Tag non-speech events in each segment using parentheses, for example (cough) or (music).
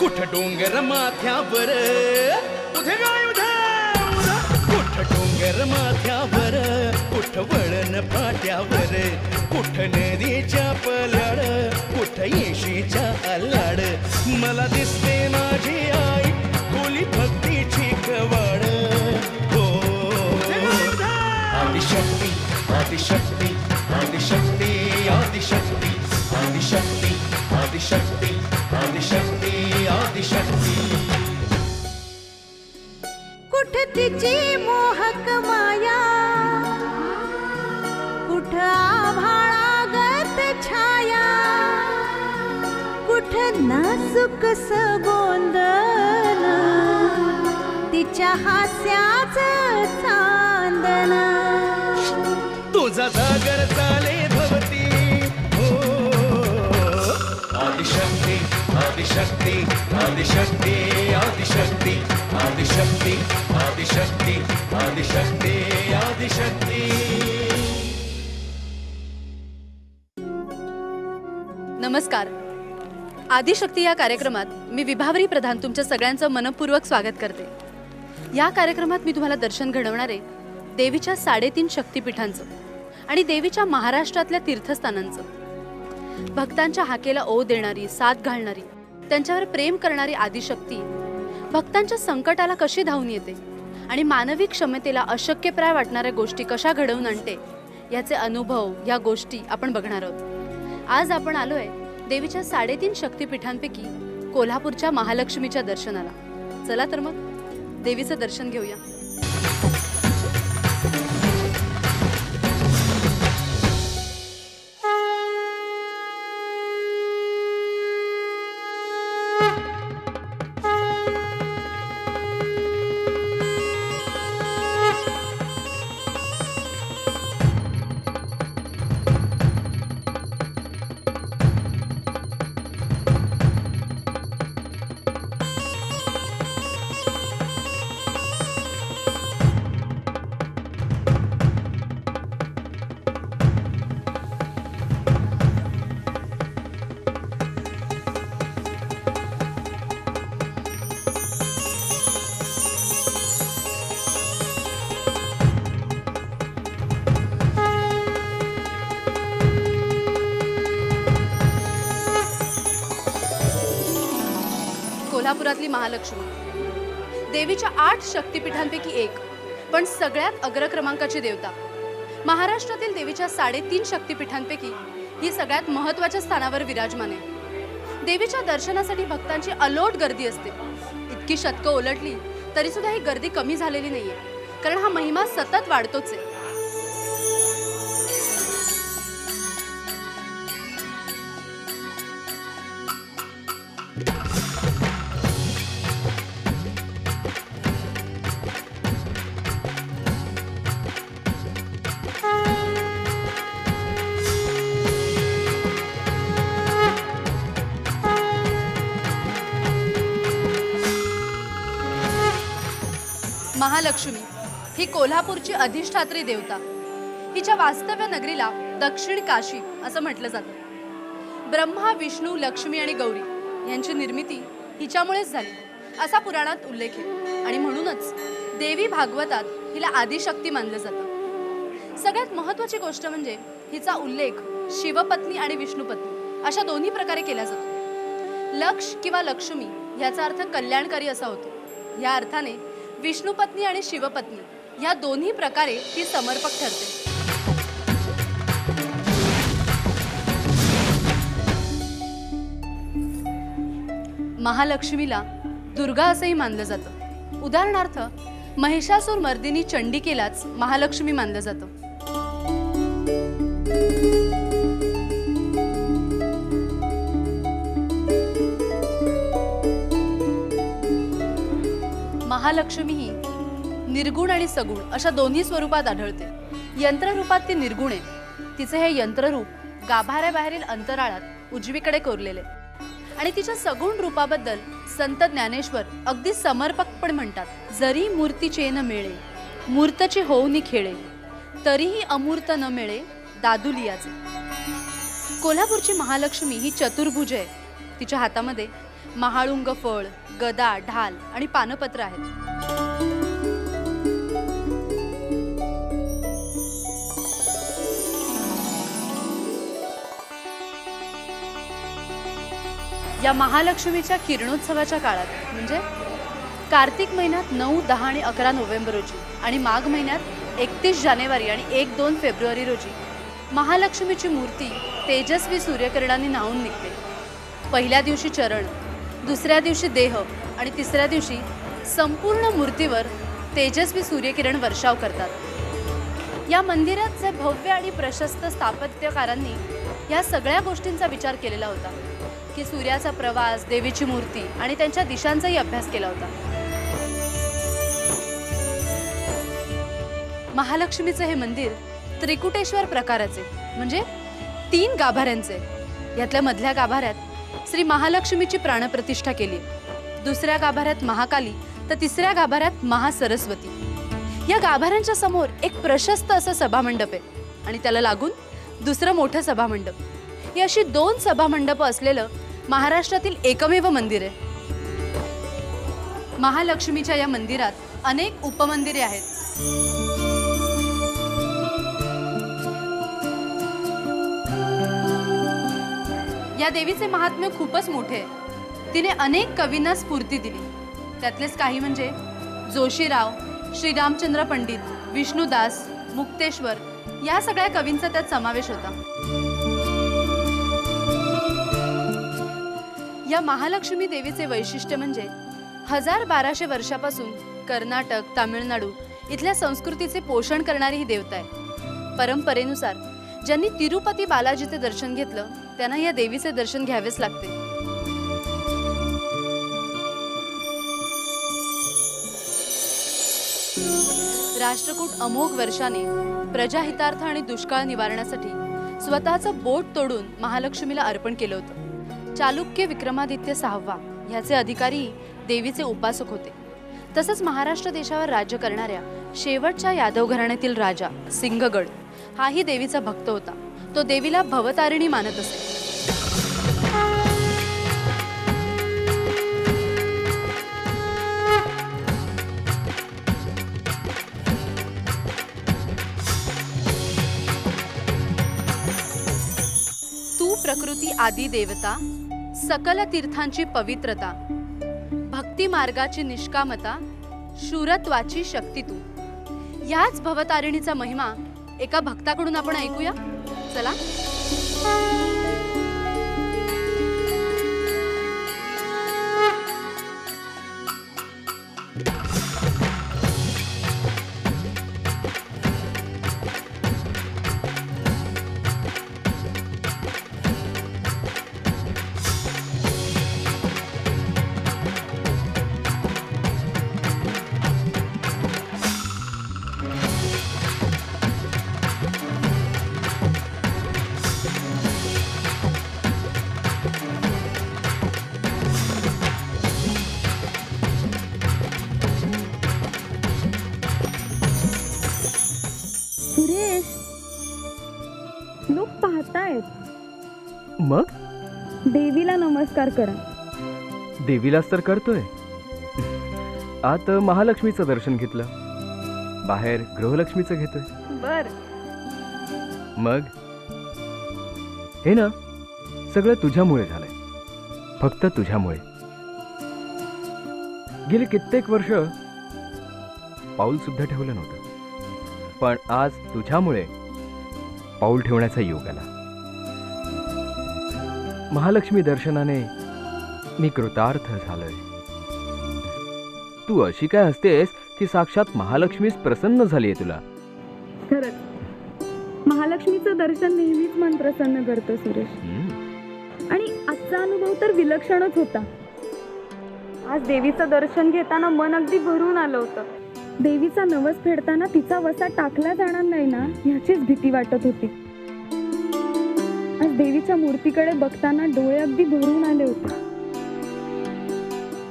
कुठ डोंगर माथ्यावर? उधे गाय कुठ डोंगर माथ्यावर? कुठ वळण पाट्यावर कुठ नदीच्या पलाड? कुठ येशीच्या अल्लाड मला दिसते माझी आई खोली भक्तीची कवाड. हो. आदिशक्ती आदिशक्ती आदिशक्ती आदिशक्ती आदिशक्ती आदिशक्ती. तिची मोहक माया. कुठ आभाळागत छाया. कुठ नासुक गोंदन तिच्या हास्याच चांदन. तुझा जागर चाले भवती. हो. आदिशक्ती आदिशक्ती आदिशक्ती आदिशक्ती. आदिशक्ती आदिशक्ती आदिशक्ती आदिशक्ती. नमस्कार. आदिशक्ती या कार्यक्रमात मी विभावरी प्रधान तुमच्या सगळ्यांचं मनपूर्वक स्वागत करते. या कार्यक्रमात मी तुम्हाला दर्शन घडवणारे देवीच्या साडेतीन शक्तिपीठांचं आणि देवीच्या महाराष्ट्रातल्या तीर्थस्थानांचं. भक्तांच्या हाकेला ओ देणारी साथ घालणारी त्यांच्यावर प्रेम करणारी आदिशक्ती भक्तांच्या संकटाला कशी धावून येते? आणि मानवी क्षमतेला अशक्यप्राय वाटणाऱ्या गोष्टी कशा घडवून आणते? याचे अनुभव या गोष्टी आपण बघणार आहोत. आज आपण आलोय देवीच्या साडेतीन शक्तिपीठांपैकी कोल्हापूरच्या महालक्ष्मीच्या दर्शनाला. चला तर मग देवीचं दर्शन घेऊया. कोल्हापुरातली महालक्ष्मी. देवीच्या आठ शक्तिपीठांपैकी एक पण सगळ्यात अग्रक्रमांकाची देवता. महाराष्ट्रातील देवीच्या साडेतीन शक्तिपीठांपैकी ही सगळ्यात महत्त्वाच्या स्थानावर विराजमान आहे. देवीच्या दर्शनासाठी भक्तांची अलोट गर्दी असते. इतकी शतकं ओलटली तरी सुद्धा ही गर्दी कमी झालेली नाहीये कारण हा महिमा सतत वाढतोच आहे. लक्ष्मी ही कोल्हापूरची अधिष्ठात्री देवता. हिच्या वास्तव्य नगरीला दक्षिण काशी असं म्हटलं जातं. ब्रह्मा विष्णू लक्ष्मी आणि गौरी यांची निर्मिती हिच्यामुळेच झाली असा पुराणात उल्लेख आहे. आणि म्हणूनच देवी भागवतात हिला आदिशक्ती मानलं जातं. सगळ्यात महत्त्वाची गोष्ट म्हणजे हिचा उल्लेख शिवपत्नी आणि विष्णुपत्नी अशा दोन्ही प्रकारे केला जातो. लक्ष किंवा लक्ष्मी याचा अर्थ कल्याणकारी असा होतो. या अर्थाने विष्णुपत्नी आणि शिवपत्नी या दोन्ही प्रकारे ती समर्पक ठरते. महालक्ष्मीला दुर्गा असंही मानलं जातं. उदाहरणार्थ महिषासूर मर्दिनी चंडिकेलाच महालक्ष्मी मानलं जातं. महालक्ष्मी ही निर्गुण आणि सगुण अशा दोन्ही स्वरूपात आढळते. यंत्ररूपात ती निर्गुण आहे. तिचे हे यंत्ररूप गाभाऱ्याबाहेरील अंतराळात उजवीकडे कोरलेले. आणि तिच्या सगुण रूपाबद्दल संत ज्ञानेश्वर अगदी समर्पक पण म्हणतात. जरी मूर्तीचे न मिळे मूर्तचे होऊनी खेळे तरीही अमूर्त न मिळे दादुलियाचे कोल्हापूरची महालक्ष्मी ही चतुर्भुज आहे. तिच्या हातामध्ये महाळुंग फळ गदा ढाल आणि पानपत्र आहेत. या महालक्ष्मीच्या किरणोत्सवाच्या काळात म्हणजे कार्तिक महिन्यात नऊ दहा आणि अकरा नोव्हेंबर रोजी आणि माघ महिन्यात एकतीस जानेवारी आणि एक दोन फेब्रुवारी रोजी महालक्ष्मीची मूर्ती तेजस्वी सूर्यकिरणाने न्हावून निघते. पहिल्या दिवशी चरण दुसऱ्या दिवशी देह आणि तिसऱ्या दिवशी संपूर्ण मूर्तीवर तेजस्वी सूर्यकिरण वर्षाव करतात. या मंदिरात जे भव्य आणि प्रशस्त स्थापत्यकारांनी या सगळ्या गोष्टींचा विचार केलेला होता की सूर्याचा प्रवास देवीची मूर्ती आणि त्यांच्या दिशांचाही अभ्यास केला होता. महालक्ष्मीचं हे मंदिर त्रिकुटेश्वर प्रकाराचे म्हणजे तीन गाभाऱ्यांचे. यातल्या मधल्या गाभाऱ्यात श्री महालक्ष्मीची प्राणप्रतिष्ठा केली. दुसऱ्या गाभाऱ्यात महाकाली तर तिसऱ्या गाभाऱ्यात महासरस्वती. या गाभाऱ्यांच्या समोर एक प्रशस्त असं सभामंडप आहे आणि त्याला लागून दुसरं मोठं सभामंडप. ही अशी दोन सभामंडपं असलेलं महाराष्ट्रातील एकमेव मंदिर आहे. महालक्ष्मीच्या या मंदिरात अनेक उपमंदिरे आहेत. या देवीचे महात्म्य खूपच मोठे आहे. तिने अनेक कवींना स्फूर्ती दिली. त्यातलेच काही म्हणजे जोशीराव श्रीरामचंद्र पंडित विष्णुदास मुक्तेश्वर या सगळ्या कवींचा त्यात समावेश होता. या महालक्ष्मी देवीचे वैशिष्ट्य म्हणजे हजार बाराशे वर्षापासून कर्नाटक तामिळनाडू इथल्या संस्कृतीचे पोषण करणारी ही देवता आहे. परंपरेनुसार ज्यांनी तिरुपती बालाजीचे दर्शन घेतलं त्यांना या देवीचे दर्शन घ्यावेच लागते. राष्ट्रकूट अमोघ वर्षाने प्रजाहितार्थ आणि दुष्काळ निवारणासाठी स्वतःचं बोट तोडून महालक्ष्मीला अर्पण केलं होतं. चालुक्य विक्रमादित्य सहावा ह्याचे अधिकारी देवीचे उपासक होते. तसंच महाराष्ट्र देशावर राज्य करणाऱ्या शेवटच्या यादव घराण्यातील राजा सिंहगड हाही देवीचा भक्त होता. तो देवीला भवतारिणी मानत असे. ही आदी देवता सकल तीर्थांची पवित्रता भक्ती मार्गाची निष्कामता शूरत्वाची शक्ती तू. याच भवतारिणीचा महिमा एका भक्ताकडून आपण ऐकूया. चला. देवीला नमस्कार करा. देवीलाच तर करतोय. आत महालक्ष्मीचं दर्शन घेतलं. बाहेर गृहलक्ष्मीचं घेतोय. बर. मग? हे ना सगळं तुझ्यामुळे झालंय. फक्त तुझ्यामुळे. गेली कित्येक वर्ष पाऊल सुद्धा ठेवलं नव्हतं. पण आज तुझ्यामुळे पाऊल ठेवण्याचा योग आला. महालक्ष्मी दर्शनाने मी कृतार्थ झालोय. तू अशी काय असतेस की साक्षात महालक्ष्मीच प्रसन्न झालीये तुला? खरंच. महालक्ष्मीचं दर्शन नेहमीच मन प्रसन्न करतं सुरेश. हम्म. आणि आजचा अनुभव तर विलक्षणच होता. आज देवीचं दर्शन घेताना मन अगदी भरून आलं होतं. देवीचा नवस फेडताना तिचा वसा टाकला जाणार नाही ना ह्याचीच भीती वाटत होती. आज देवीच्या मूर्तीकडे बघताना डोळे अगदी भरून आले होते.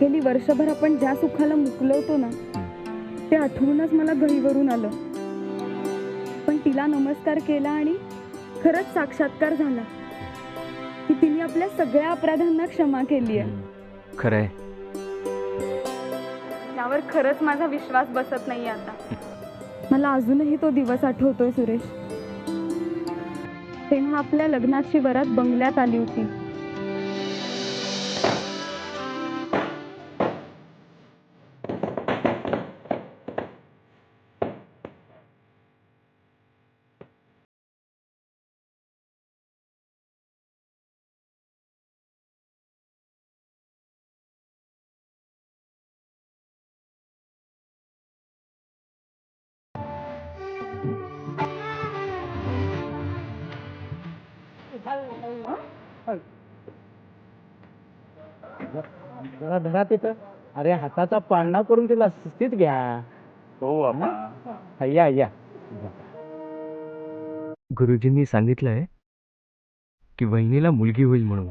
गेली वर्षभर आपण ज्या सुखाला मुकलवतो ना ते आठवूनच मला घरीवरून आलं. पण तिला नमस्कार केला आणि खरंच साक्षात्कार झाला की तिने आपल्या सगळ्या अपराधांना क्षमा केली आहे. खरंय. यावर खरंच माझा विश्वास बसत नाही आता. मला अजूनही तो दिवस आठवतोय सुरेश. तेव्हा आपल्या लग्नाची वरात बंगल्यात आली होती. जरा धरा तिथं. अरे हाताचा पाळणा करून तिला शिस्तीत घ्या. हो हा, या या. गुरुजींनी सांगितलंय की वहिनीला मुलगी होईल म्हणून.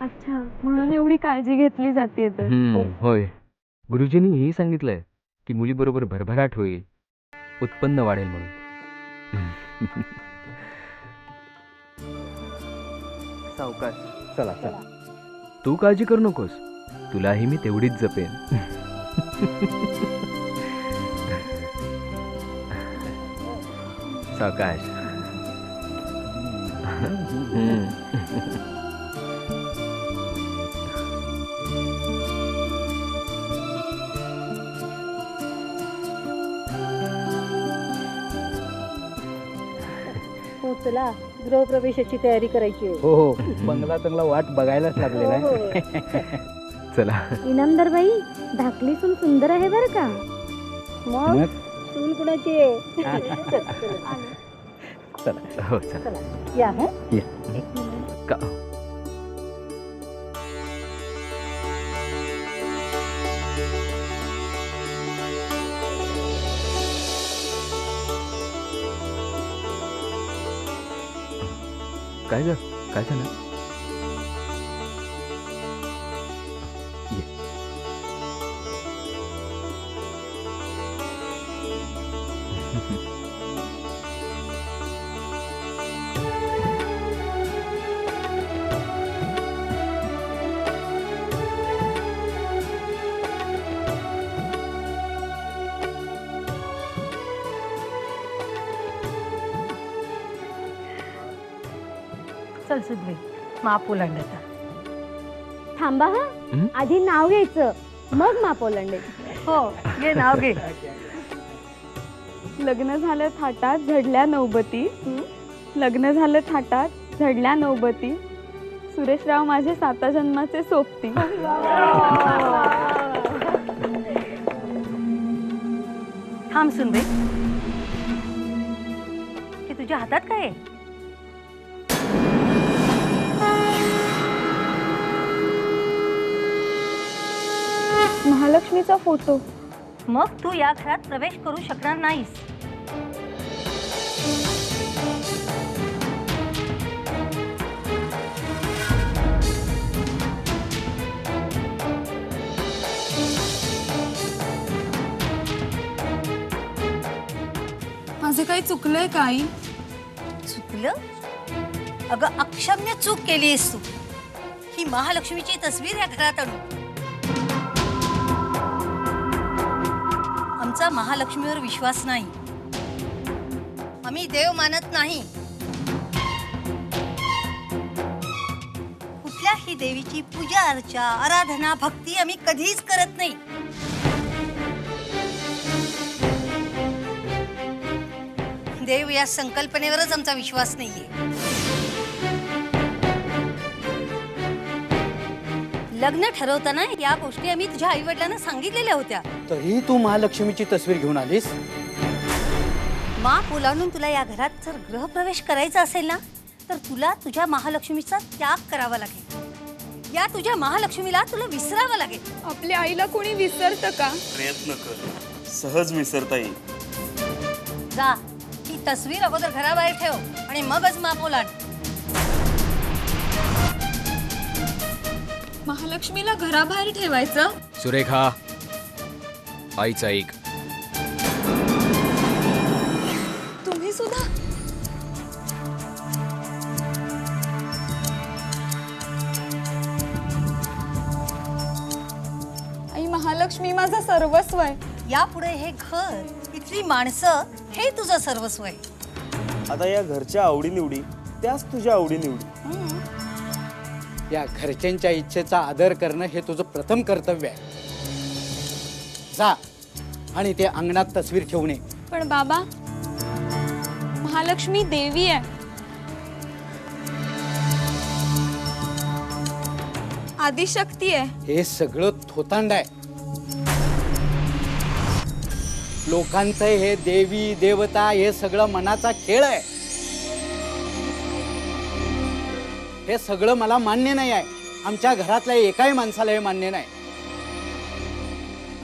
अच्छा म्हणून एवढी काळजी घेतली जाते तर. हम्म, होय. गुरुजींनी हेही सांगितलंय की मुलीबरोबर भरभराट होईल उत्पन्न वाढेल म्हणून. (laughs) सावकाश चला चला. तू काळजी करू नकोस. तुलाही मी तेवढीच जपेन. सावकाश. हम्म. हो गृहप्रवेशाची तयारी करायची आहे हो हो. बंगला चांगला वाट बघायलाच लागलेला हो, आहे चला. इनामदार बाई धाकली सून सुंदर आहे बर का? मग? मग? सून कुणाची आहे? चल, चला. चला. हो चला. चला. या हं? का? काय ग काय झालं ये. (laughs) चल सुधवी माप ओलांडता थांबा हा. हं? आधी नाव घ्यायचं मग माप ओलांडे हो घे नाव घे. लग्न झालं थाटात झडल्या नौबती. लग्न झालं थाटात झडल्या नौबती. सुरेशराव माझे साता जन्माचे सोबती. थांब सुनबे हे तुझ्या हातात काय आहे? महालक्ष्मीचा फोटो मग तू या घरात प्रवेश करू शकणार नाहीस. माझं काही चुकलंय का आई? चुकलं? अगं अक्षम्य चूक केलीस तू. ही महालक्ष्मीची तस्वीर या घरात आणू आमचा महालक्ष्मीवर विश्वास नाही. आम्ही देव मानत नाही. कुठल्याही देवीची पूजा अर्चा आराधना भक्ती आम्ही कधीच करत नाही. देव या संकल्पनेवरच आमचा विश्वास नाहीये. लग्न ठरवताना या गोष्टी आम्ही तुझ्या आई वडिलांना सांगितलेल्या होत्या. तरी तू महालक्ष्मीची तस्वीर घेऊन आलीस? माप ओलांडून तुला या घरात जर गृहप्रवेश करायचा असेल ना तर तुला तुझ्या महालक्ष्मीचा त्याग करावा लागेल. या तुझ्या महालक्ष्मीला तुला विसरावं लागेल. आपल्या आईला कोणी विसरतं का? प्रयत्न कर. सहज विसरता येईल. जा ही तस्वीर अगोदर घराबाहेर ठेव आणि मगच माप ओलांड महालक्ष्मीला घराबाहेर ठेवायचं? सुरेखा आईचा ऐक तुम्ही सुद्धा? महालक्ष्मी माझं सर्वस्व आहे. यापुढे हे घर इथली माणसं हे तुझं सर्वस्व आहे. आता या घरच्या आवडीनिवडी त्याच तुझ्या आवडीनिवडी. या घरच्यांच्या इच्छेचा आदर करणं हे तुझं प्रथम कर्तव्य आहे. जा आणि ते अंगणात तस्वीर ठेवून ये. पण बाबा महालक्ष्मी देवी आहे. आदिशक्ती आहे. हे सगळं थोतांड आहे. लोकांचं हे देवी देवता हे सगळं मनाचा खेळ आहे. हे सगळं मला मान्य नाही आहे. आमच्या घरातल्या एकाही माणसाला हे मान्य नाही.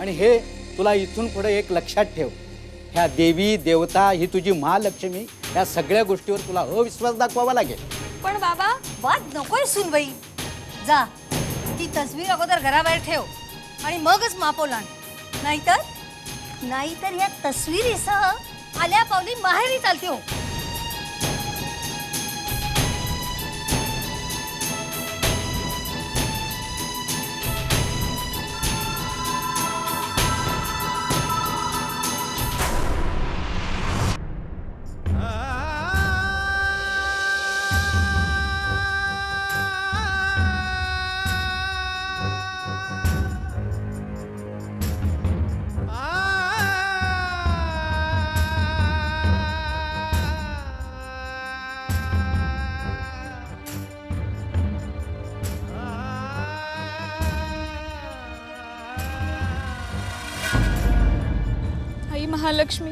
आणि हे तुला इथून पुढे एक लक्षात ठेव. ह्या देवी देवता ही तुझी महालक्ष्मी या सगळ्या गोष्टीवर तुला अविश्वास दाखवावा लागेल. पण बाबा वाद नकोय सुनबाई. जा ती तस्वीर अगोदर घराबाहेर ठेव आणि मगच मापवला नाहीतर नाहीतर या तस्वीरीसह आल्या पावली माहेरी चालते हो. महालक्ष्मी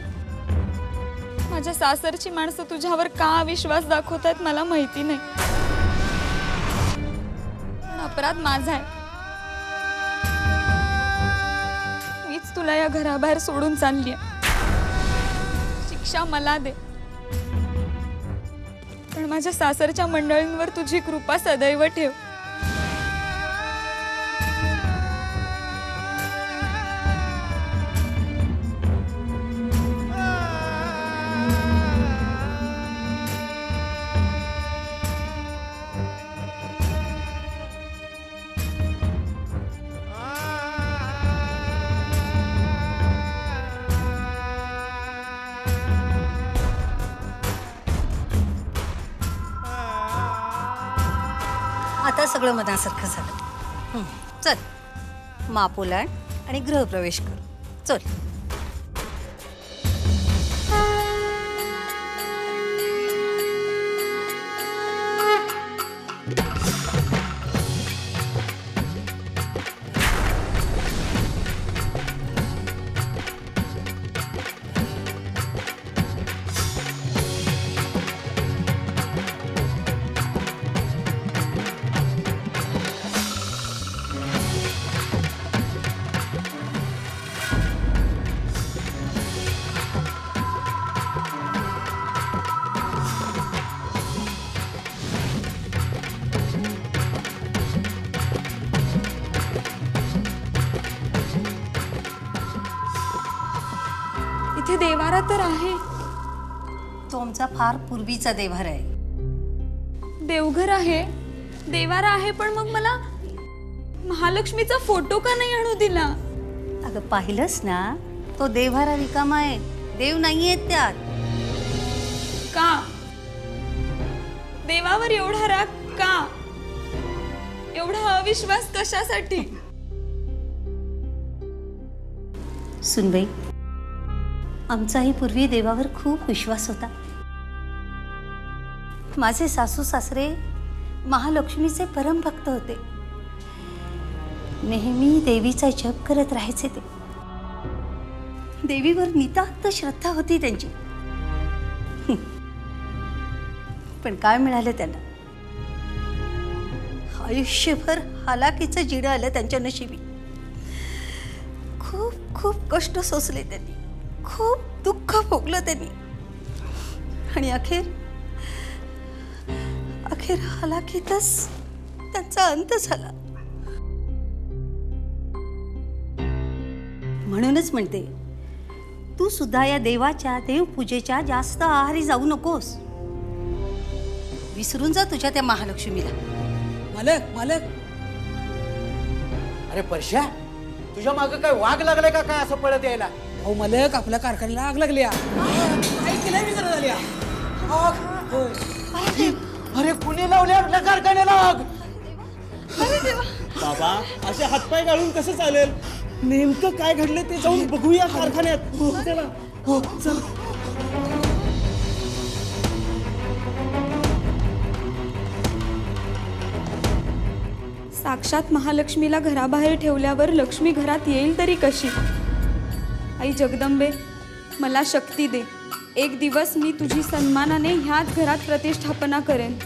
माझ्या सासरची माणसं तुझ्यावर का विश्वास दाखवतात मला माहिती नाही. अपराध माझा आहे. मीच तुला या घराबाहेर सोडून चालली शिक्षा मला दे. पण माझ्या सासरच्या मंडळींवर तुझी कृपा सदैव ठेव. आता सगळं मनासारखं झालं. हं, चल. मापोलाण आणि गृहप्रवेश कर. चल. आहे. तो आमचा फार पूर्वीचा देव्हार आहे. देवघर आहे? देवारा आहे पण मग मला महालक्ष्मीचा फोटो का नाही आणू दिला? अगं पाहिलंस ना? तो देव्हारा रिकामा आहे. देव नाहीयेत त्यात. का? देवावर एवढा राग का? एवढा अविश्वास कशासाठी? सुनबाई आमचाही पूर्वी देवावर खूप विश्वास होता. माझे सासू सासरे महालक्ष्मीचे परमभक्त होते. नेहमी देवीचा जप करत राहायचे ते. देवीवर नितांत श्रद्धा होती त्यांची. पण काय मिळालं त्यांना? आयुष्यभर हालाकीचं जिडं आलं त्यांच्या नशिबी. खूप खूप कष्ट सोसले त्यांनी. खूप दुःख भोगलं त्यांनी. आणि अखेर अखेर हलाखीतच त्यांचा अंत झाला. म्हणूनच म्हणते तू सुद्धा या देवाच्या देवपूजेच्या जास्त आहारी जाऊ नकोस. विसरून जा तुझ्या त्या महालक्ष्मीला. मालक मालक. अरे परश्या तुझ्या मागं काय वाघ लागलाय का काय असं पळत यायला? अहो मालक आपल्या कारखान्याला आग लागली मी जरा झाली? आग होय. अरे कुणी लावले आपल्या कारखान्याला आग? बाबा असे हातपाय गाळून कसं चालेल? नेमकं काय घडलं ते जाऊन बघूया कारखान्यात. हो, चला. हो चला. साक्षात महालक्ष्मीला घराबाहेर ठेवल्यावर लक्ष्मी घरात येईल तरी कशी? आई जगदंबे मला शक्ती दे. एक दिवस मी तुझी सन्मानाने ह्याच घरात प्रतिष्ठापना करेन.